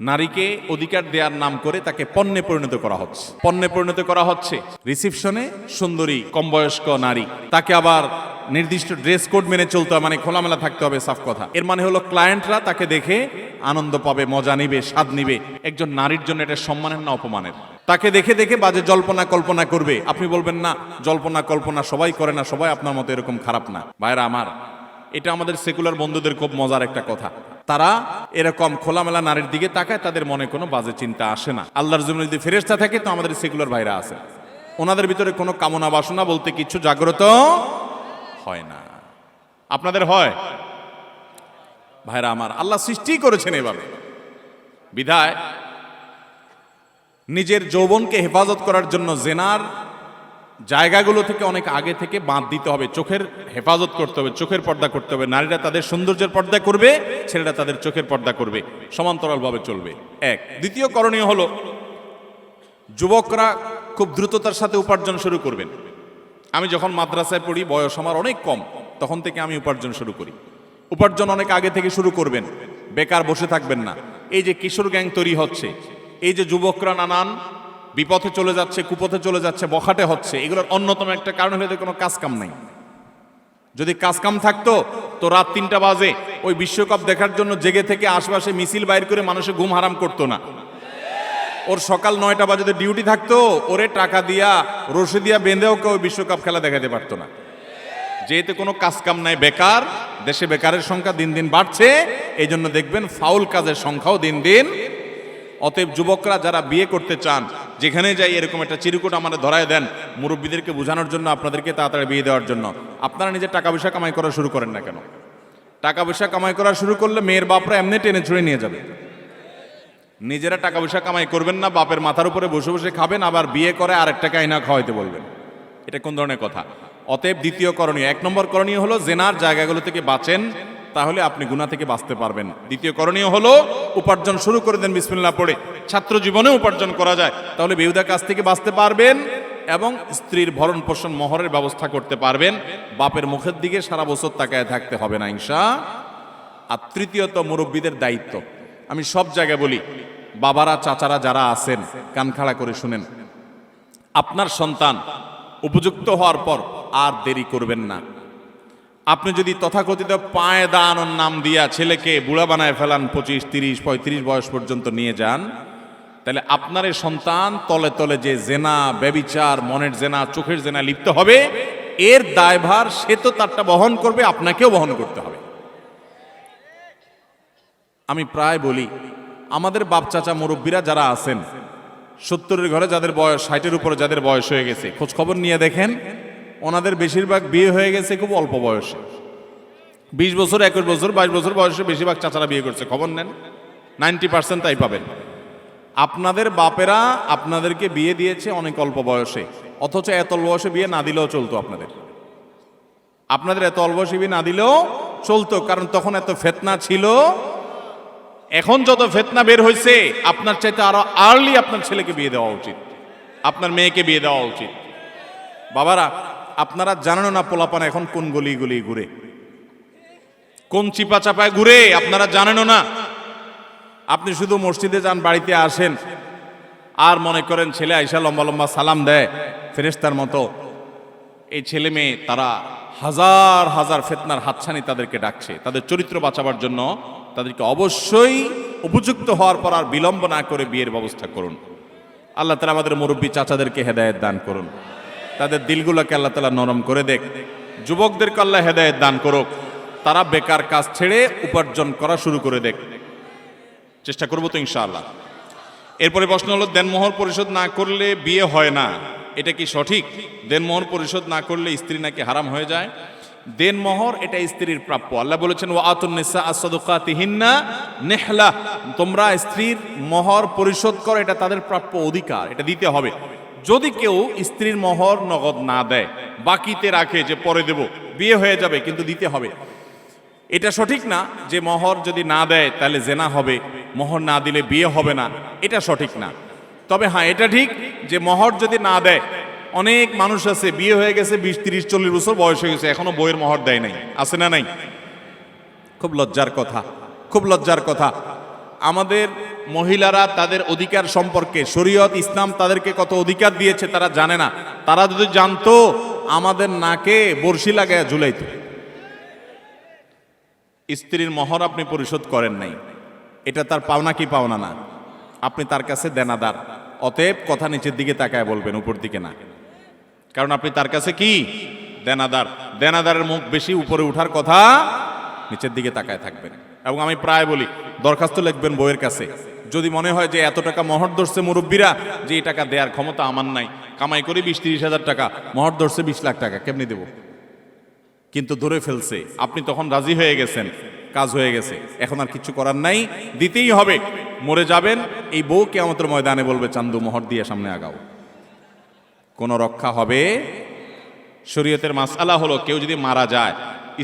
নারীকে অধিকার দেওয়ার নাম করে তাকে পণ্যে পরিণত করা হচ্ছে। পণ্যে পরিণত করা হচ্ছে রিসিপশনে সুন্দরী কম বয়স্ক নারী। তাকে আবার নির্দিষ্ট ড্রেস কোড মেনে চলতে হবে মানে খোলামেলা থাকতে হবে, সাফ কথা। এর মানে হলো ক্লায়েন্টরা তাকে দেখে আনন্দ পাবে, মজা নিবে, স্বাদ নিবে। একজন নারীর জন্য এটা সম্মানের না অপমানের? তাকে দেখে দেখে বাজে জল্পনা কল্পনা করবে। আপনি বলবেন, না, জল্পনা কল্পনা সবাই করে না, সবাই আপনার মতো এরকম খারাপ না। ভাইরা আমার, এটা আমাদের সেকুলার বন্ধুদের খুব মজার একটা কথা। তারা এরকম খোলামেলা নারীর দিকে তাকায়, তাদের মনে কোনো বাজে চিন্তা আসে না। আল্লাহর জন্য যদি ফেরেস্তা থাকে, তো আমাদের সেকুলার ভাইরা আছে। ওনাদের ভিতরে কোনো কামনা বাসনা বলতে কিছু জাগ্রত হয় না। আপনাদের হয়? ভাইরা আমার, আল্লাহ সৃষ্টি করেছেন এভাবে। বিধায় নিজের যৌবনকে হেফাজত করার জন্য জেনার জায়গাগুলো থেকে অনেক আগে থেকে বাঁধ দিতে হবে, চোখের হেফাজত করতে হবে, চোখের পর্দা করতে হবে। নারীরা তাদের সৌন্দর্যের পর্দা করবে, ছেলেরা তাদের চোখের পর্দা করবে। সমান্তরালভাবে চলবে। এক। দ্বিতীয় করণীয় হলো, যুবকরা খুব দ্রুততার সাথে উপার্জন শুরু করবেন। আমি যখন মাদ্রাসায় পড়ি, বয়স আমার অনেক কম, তখন থেকে আমি উপার্জন শুরু করি। উপার্জন অনেক আগে থেকে শুরু করবেন, বেকার বসে থাকবেন না। এই যে কিশোর গ্যাং তৈরি হচ্ছে, এই যে যুবকরা নানান বিপথে চলে যাচ্ছে, কুপথে চলে যাচ্ছে, বখাটে হচ্ছে, এগুলোর অন্যতম একটা কারণ হলে কোনো কাজ কাম নাই। যদি কাজ কাম থাকতো, তো রাত তিনটা বাজে, ওই বিশ্বকাপ দেখার জন্য জেগে থেকে আশপাশে মিছিল বাইর করে মানুষের ঘুম হারাম করতো না। ওর সকাল নয়টা বাজে ডিউটি থাকতো, ওরে টাকা দিয়া, রশি দিয়া বেঁধেও কেউ বিশ্বকাপ খেলা দেখাতে পারতো না। যেহেতু কোনো কাজ কাম নাই, বেকার, দেশে বেকারের সংখ্যা দিন দিন বাড়ছে এই জন্য দেখবেন ফাউল কাজের সংখ্যাও দিন দিন অতএব যুবকরা যারা বিয়ে করতে চান যেখানে যাই এরকম একটা চিরকুট আমাদের ধরায় দেন, মুরব্বীদেরকে বোঝানোর জন্য আপনাদেরকে তাড়াতাড়ি বিয়ে দেওয়ার জন্য। আপনারা নিজের টাকা পয়সা কামাই করা শুরু করেন না কেন? টাকা পয়সা কামাই করা শুরু করলে মেয়ের বাপরা এমনি টেনে ছুঁড়ে নিয়ে যাবে। নিজেরা টাকা পয়সা কামাই করবেন না, বাপের মাথার উপরে বসে বসে খাবেন, আবার বিয়ে করে আরেকটা কাইনা খাওয়াইতে বলবেন। এটা কোন ধরনের কথা? অতএব দ্বিতীয় করণীয়। এক নম্বর করণীয় হলো জেনার জায়গাগুলো থেকে বাঁচেন তাহলে আপনি গুণা থেকে বাঁচতে পারবেন। দ্বিতীয় করণীয় হলো, উপার্জন শুরু করে দেন, বিসমিল্লাহ পড়ে। ছাত্র জীবনে উপার্জন করা যায়। তাহলে বেহুদা কাছ থেকে বাঁচতে পারবেন এবং স্ত্রীর ভরণ পোষণ মহরের ব্যবস্থা করতে পারবেন। বাপের মুখের দিকে সারা বছর তাকায় থাকতে হবে না, ইনশা। আর তৃতীয়ত, মুরব্বীদের দায়িত্ব। আমি সব জায়গায় বলি, বাবারা, চাচারা যারা আছেন, কান খাড়া করে শুনেন। আপনার সন্তান উপযুক্ত হওয়ার পর আর দেরি করবেন না। আপনি যদি তথাকথিত পায়ে দানোর নাম দিয়া ছেলেকে বুড়া বানায় ফেলান পঁচিশ, তিরিশ, পঁয়ত্রিশ বয়স পর্যন্ত নিয়ে যান, তাহলে আপনার সন্তান তলে তলে যে জেনা, ব্যবিচার, মনের জেনা, চোখের জেনা লিপ্ত হবে, এর দায়ভার সে তো তারটা বহন করবে, আপনাকেও বহন করতে হবে। আমি প্রায় বলি, আমাদের বাপ চাচা মুরব্বীরা যারা আছেন, সত্তরের ঘরে যাদের বয়স, ষাটের উপরে যাদের বয়স হয়ে গেছে, খোঁজ খবর নিয়ে দেখেন ওনাদের বেশিরভাগ বিয়ে হয়ে গেছে খুব অল্প বয়সে। বিশ বছর, একুশ বছর, বাইশ বছর বয়সে বেশিরভাগ চাচারা বিয়ে করছে। খবর নেন? নাইনটি পার্সেন্ট তাই পাবেন। আপনাদের বাপেরা আপনাদেরকে বিয়ে দিয়েছে অনেক অল্প বয়সে। অথচ এত অল্প বয়সে বিয়ে না দিলেও চলতো আপনাদের। আপনাদের এত অল্প বয়সে বিয়ে না দিলেও চলতো, কারণ তখন এত ফেতনা ছিল। এখন যত ফেতনা বের হয়েছে আপনার চাইতে আরও আর্লি আপনার ছেলেকে বিয়ে দেওয়া উচিত। আপনার মেয়েকে বিয়ে দেওয়া উচিত। বাবারা আপনারা জানেন না পোলাপান এখন কোন গলি গলি ঘুরে? কোন চিপা চাপায় ঘুরে? আপনারা জানেনও না। আপনি শুধু মসজিদে যান, বাড়িতে আসেন, আর মনে করেন ছেলে আইসা লম্বা লম্বা সালাম দেয় ফেরেস্তার মতো। এই ছেলে মেয়ে, তারা হাজার হাজার ফেতনার হাতছানি তাদেরকে ডাকছে। তাদের চরিত্র বাঁচাবার জন্য তাদেরকে অবশ্যই উপযুক্ত হওয়ার পর আর বিলম্ব না করে বিয়ের ব্যবস্থা করুন। আল্লাহ তালা আমাদের মুরব্বী চাচাদেরকে হেদায়েত দান করুন। তাদের দিলগুলোকে আল্লাহ তালা নরম করে দেখ। যুবকদেরকে আল্লাহ হেদায়েত দান করুক। তারা বেকার কাজ ছেড়ে উপার্জন করা শুরু করে দেখ। চেষ্টা করব তো ইনশাআল্লাহ। এরপরে প্রশ্ন হলো, দেনমোহর পরিশোধ না করলে বিয়ে হয় না? এটা কি সঠিক? দেনমোহর পরিশোধ না করলে স্ত্রী নাকি হারাম হয়ে যায়? দেনমোহর এটা স্ত্রীর প্রাপ্য। আল্লাহ বলেছেন ও আতুন্নিসা আসাদুকাতিহিন্না নেহলা। তোমরা স্ত্রীর মহর পরিশোধ করো, এটা তাদের প্রাপ্য অধিকার, এটা দিতে হবে। যদি কেউ স্ত্রীর মহর নগদ না দেয়, বাকিতে রাখে যে পরে দেব, বিয়ে হয়ে যাবে, কিন্তু দিতে হবে। এটা সঠিক না? যে মহর যদি না দেয়, তাহলে জেনা হবে। মহর না দিলে বিয়ে হবে না। এটা সঠিক না। তবে হ্যাঁ এটা ঠিক যে মহর যদি না দেয়, অনেক মানুষ আছে, বিয়ে হয়ে গেছে, বিশ, তিরিশ, চল্লিশ বছর বয়স হয়ে গেছে, এখনও বইয়ের মহর দেয় নাই। আছে না নাই? খুব লজ্জার কথা। খুব লজ্জার কথা। আমাদের মহিলারা তাদের অধিকার সম্পর্কে, শরীয়ত, ইসলাম তাদেরকে কত অধিকার দিয়েছে তারা জানে না। তারা যদি জানতো, আমাদের নাকে বর্ষি লাগায় ঝুলাইতো। স্ত্রীর মহর আপনি পরিশোধ করেন নাই। এটা তার পাওনা কি পাওনা না? আপনি তার কাছে দেনাদার। অতএব কথা নিচের দিকে তাকায় বলবেন, উপর দিকে না। কারণ আপনি তার কাছে কি? দেনাদার। দেনাদারের মুখ বেশি উপরে উঠার কথা নিচের দিকে তাকায় থাকবেন। এবং আমি প্রায় বলি, দরখাস্ত লিখবেন বইয়ের কাছে। যদি মনে হয় যে এত টাকা মহর ধরছে মুরব্বীরা, যে এই টাকা দেওয়ার ক্ষমতা আমার নাই, কামাই করে বিশ তিরিশ হাজার টাকা, মহর ধরছে বিশ লাখ টাকা, কেমনি দেবো? কিন্তু ধরে ফেলছে, আপনি তখন রাজি হয়ে গেছেন, কাজ হয়ে গেছে, এখন আর কিছু করার নাই, দিতেই হবে, মরে যাবেন, এই বউ কে কেমতের ময়দানে বলবে, চান্দু, মহর দিয়ে সামনে আগাও। কোনো রক্ষা হবে? শরীয়তের মাসালা হলো, কেউ যদি মারা যায়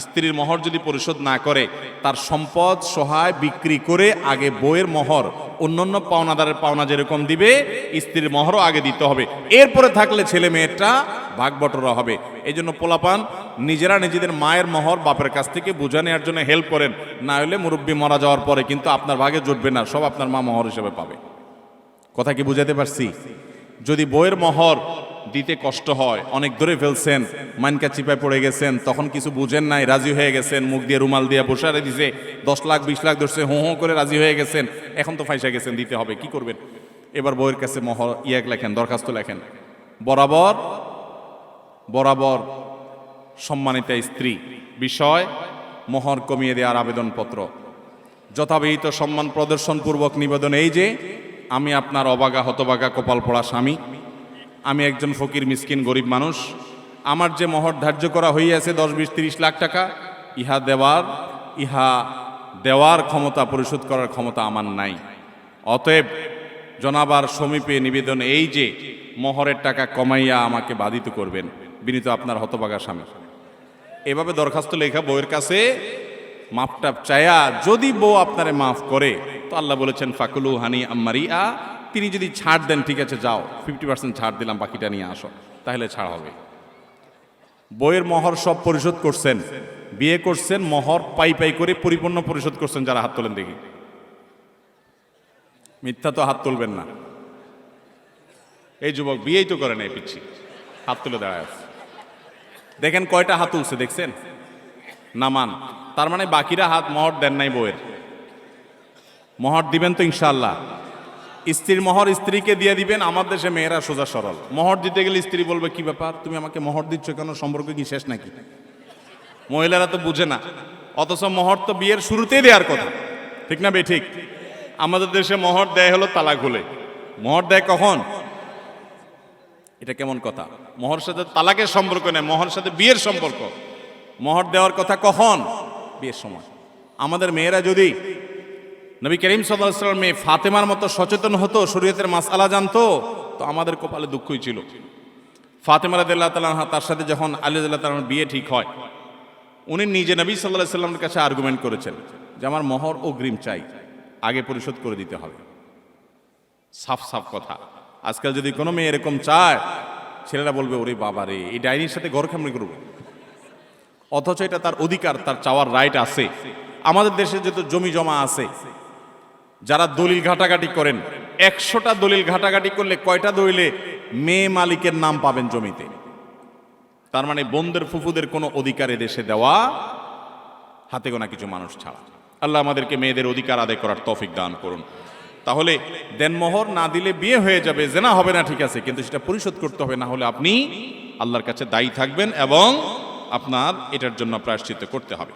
স্ত্রীর মোহর যদি পরিশোধ না করে, তার সম্পদ, সহায় বিক্রি করে আগে বইয়ের মোহর, অন্যান্য পাওনাদারের পাওনা যেরকম দিবে, স্ত্রীর মোহরও আগে দিতে হবে। এরপরে থাকলে ছেলে মেয়েটা ভাগ বটরা হবে। এই জন্য পোলাপান, নিজেরা নিজেদের মায়ের মোহর বাপের কাছ থেকে বুঝা নেওয়ার জন্য হেল্প করেন। না হলে মুরব্বী মারা যাওয়ার পরে কিন্তু আপনার ভাগে জুটবে না, সব আপনার মা মোহর হিসেবে পাবে। কথা কি বুঝাতে পারছি? যদি বইয়ের মহর দিতে কষ্ট হয়, অনেক ধরে ফেলছেন মানকা চিপায় পড়ে গেছেন, তখন কিছু বুঝেন নাই, রাজি হয়ে গেছেন, মুখ দিয়ে রুমাল দিয়ে বসারে দিছে, দশ লাখ, বিশ লাখ ধরছে, হো হো করে রাজি হয়ে গেছেন, এখন তো ফাইসা গেছেন, দিতে হবে, কি করবেন? এবার বইয়ের কাছে মহর ইয়াক লেখেন, দরখাস্ত লেখেন, বরাবর বরাবর সম্মানিতা স্ত্রী, বিষয়, মোহর কমিয়ে দেওয়ার আবেদনপত্র, যথাবিহিত সম্মান প্রদর্শনপূর্বক নিবেদন এই যে, আমি আপনার অবাগা, হতবাগা, কপাল পড়া স্বামী আমি একজন ফকির, মিসকিন, গরিব মানুষ। আমার যে মহর ধার্য করা হইয়াছে দশ, বিশ, তিরিশ লাখ টাকা, ইহা দেওয়ার ইহা দেওয়ার ক্ষমতা পরিশোধ করার ক্ষমতা আমার নাই। অতএব জনাবার সমীপে নিবেদন এই যে মহরের টাকা কমাইয়া আমাকে বাধিত করবেন, বিনীত আপনার হতবাগা স্বামী। এভাবে দরখাস্ত লেখা বউয়ের কাছে মাপটাপ চায়া যদি বউ আপনারে মাফ করে, তো আল্লাহ বলেছেন, ফাকুলু হানি আম্মারিয়া তিনি যদি ছাড় দেন, ঠিক আছে, যাও ফিফটি পার্সেন্ট ছাড় দিলাম, বাকিটা নিয়ে আসো, তাহলে ছাড় হবে। বইয়ের মহর সব পরিশোধ করছেন। বিয়ে করছেন, মহর পাই পাই করে পরিপূর্ণ পরিশোধ করছেন, যারা হাত তোলেন দেখি। মিথ্যা তো হাত তুলবেন না। এই যুবক বিয়েই তো করে নাই, পিচ্ছি। হাত তুলে দাঁড়ায় দেখেন কয়টা হাত তুলছে, দেখছেন? নামান। তার মানে বাকিরা হাত মহর দেন নাই বইয়ের। মহর দিবেন তো ইনশাল্লাহ স্ত্রীর মহর স্ত্রীকে দিয়ে দিবেন, আমার দেশে মেয়েরা সোজা সরল। মহর দিতে গেলে স্ত্রী বলবে, কি ব্যাপার? তুমি আমাকে মহর দিচ্ছ কেন? সম্পর্ক কি শেষ নাকি? মহিলারা তো বুঝে না। অথচ মহর তো বিয়ের শুরুতেই দেওয়ার কথা। ঠিক না বে, ঠিক? আমাদের দেশে মহর দেয় হলো তালাক হলে মহর দেয় কখন? এটা কেমন কথা? মহর সাথে তালাকের সম্পর্ক নেই, মহর সাথে বিয়ের সম্পর্ক। মহর দেওয়ার কথা কখন? বিয়ের সময়। আমাদের মেয়েরা যদি নবী করিম সাল্লাম মেয়ে ফাতেমার মতো সচেতন হতো, শরীয়তের মাসালা জানতো, তো আমাদের কপালে দুঃখই ছিল। ফাতেমা রাদিল্লাহ তালাহা তার সাথে যখন আলী তালার বিয়ে ঠিক হয়, উনি নিজে নবী সাল্লাহ সাল্লামের কাছে আর্গুমেন্ট করেছেন যে আমার মহর অগ্রিম চাই, আগে পরিশোধ করে দিতে হবে। সাফ সাফ কথা। আজকাল যদি কোনো মেয়ে এরকম চায়, ছেলেরা বলবে, ওরে বাবা রে, এই ডাইনির সাথে ঘর কেমনি করব? অথচ এটা তার অধিকার, তার চাওয়ার রাইট আছে। আমাদের দেশে যত জমি জমা আছে যারা দলিল ঘাটাঘাটি করেন, একশোটা দলিল ঘাটাঘাটি করলে কয়টা দলিলে মেয়ে মালিকের নাম পাবেন জমিতে? তার মানে বোনদের ফুফুদের কোনো অধিকার দেশে দেওয়া, হাতে গোনা কিছু মানুষ ছাড়া। আল্লাহ আমাদেরকে মেয়েদের অধিকার আদায় করার তৌফিক দান করুন। তাহলে দেনমোহর না দিলে বিয়ে হয়ে যাবে, জেনা হবে না, ঠিক আছে, কিন্তু সেটা পরিশোধ করতে হবে, না হলে আপনি আল্লাহর কাছে দায়ী থাকবেন এবং আপনার এটার জন্য প্রায়শ্চিত্ত করতে হবে।